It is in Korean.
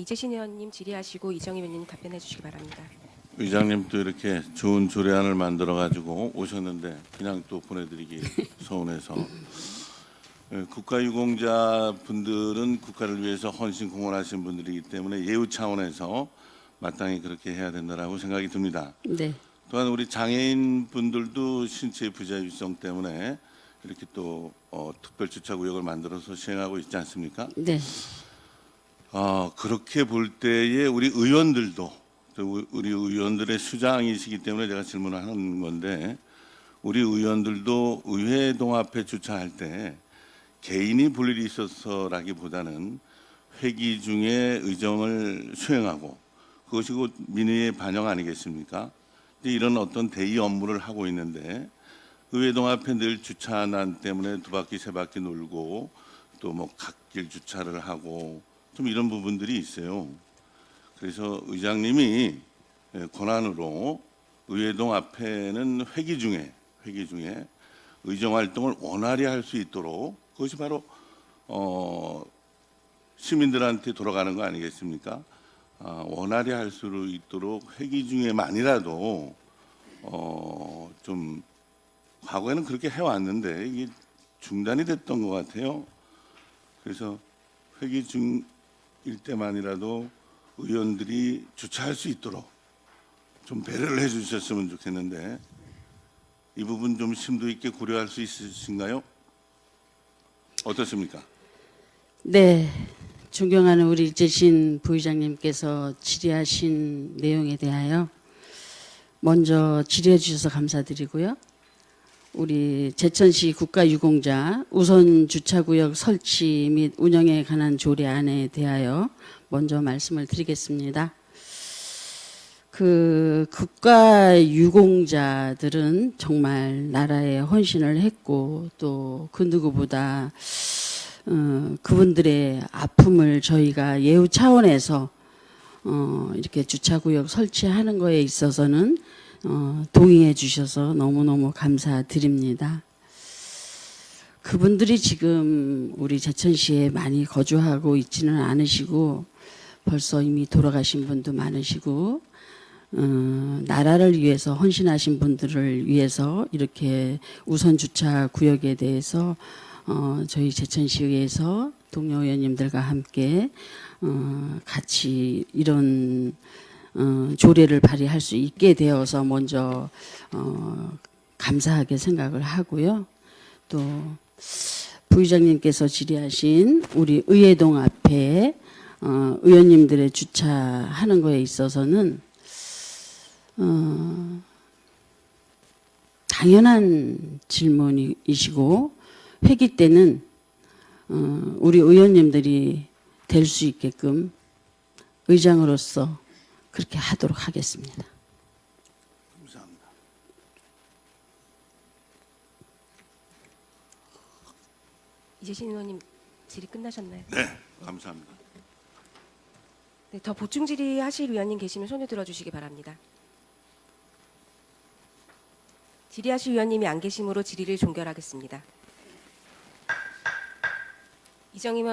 이재신 의원님 질의하시고 이정희 의원님 답변해 주시기 바랍니다. 의장님도 이렇게 좋은 조례안을 만들어 가지고 오셨는데 그냥 또 보내드리기 서운해서 예, 국가유공자 분들은 국가를 위해서 헌신 공헌하신 분들이기 때문에 예우 차원에서 마땅히 그렇게 해야 된다라고 생각이 듭니다. 네. 또한 우리 장애인 분들도 신체 부자율성 때문에 이렇게 또 어, 특별 주차 구역을 만들어서 시행하고 있지 않습니까? 네. 아 그렇게 볼 때에 우리 의원들도 우리 의원들의 수장이시기 때문에 제가 질문을 하는 건데 우리 의원들도 의회 동앞에 주차할 때 개인이 볼 일이 있어서라기보다는 회기 중에 의정을 수행하고 그것이 곧 민의의 반영 아니겠습니까? 이런 어떤 대의 업무를 하고 있는데 의회 동앞에 늘 주차난 때문에 두 바퀴 세 바퀴 놀고 또 뭐 갓길 주차를 하고 좀 이런 부분들이 있어요. 그래서 의장님이 예, 권한으로 의회동 앞에는 회기 중에 회기 중에 의정 활동을 원활히 할 수 있도록 그것이 바로 어, 시민들한테 돌아가는 거 아니겠습니까? 아, 원활히 할 수 있도록 회기 중에만이라도 어, 좀 과거에는 그렇게 해왔는데 이게 중단이 됐던 것 같아요. 그래서 회기 중 일 때만이라도 의원들이 주차할 수 있도록 좀 배려를 해 주셨으면 좋겠는데 이 부분 좀 심도 있게 고려할 수 있으신가요? 어떻습니까? 네. 존경하는 우리 이재신 부의장님께서 질의하신 내용에 대하여 먼저 질의해 주셔서 감사드리고요. 우리 제천시 국가유공자 우선 주차구역 설치 및 운영에 관한 조례안에 대하여 먼저 말씀을 드리겠습니다. 그 국가 유공자들은 정말 나라에 헌신을 했고 또 그 누구보다 어, 그분들의 아픔을 저희가 예우 차원에서 어, 이렇게 주차구역 설치하는 거에 있어서는 어, 동의해 주셔서 너무너무 감사드립니다. 그분들이 지금 우리 제천시에 많이 거주하고 있지는 않으시고 벌써 이미 돌아가신 분도 많으시고 어, 나라를 위해서 헌신하신 분들을 위해서 이렇게 우선 주차 구역에 대해서 어, 저희 제천시의회에서 동료 의원님들과 함께 어, 같이 이런 어, 조례를 발의할 수 있게 되어서 먼저 어, 감사하게 생각을 하고요. 또 부의장님께서 질의하신 우리 의회동 앞에 어, 의원님들의 주차하는 거에 있어서는 어, 당연한 질문이시고 회기 때는 어, 우리 의원님들이 될 수 있게끔 의장으로서 그렇게 하도록 하겠습니다. 감사합니다. 이재신 의원님 질의 끝나셨나요? 네, 감사합니다. 네, 더 보충 질의 하실 의원님 계시면 손을 들어주시기 바랍니다. 질의하실 의원님이 안 계시므로 질의를 종결하겠습니다. 이정희 의원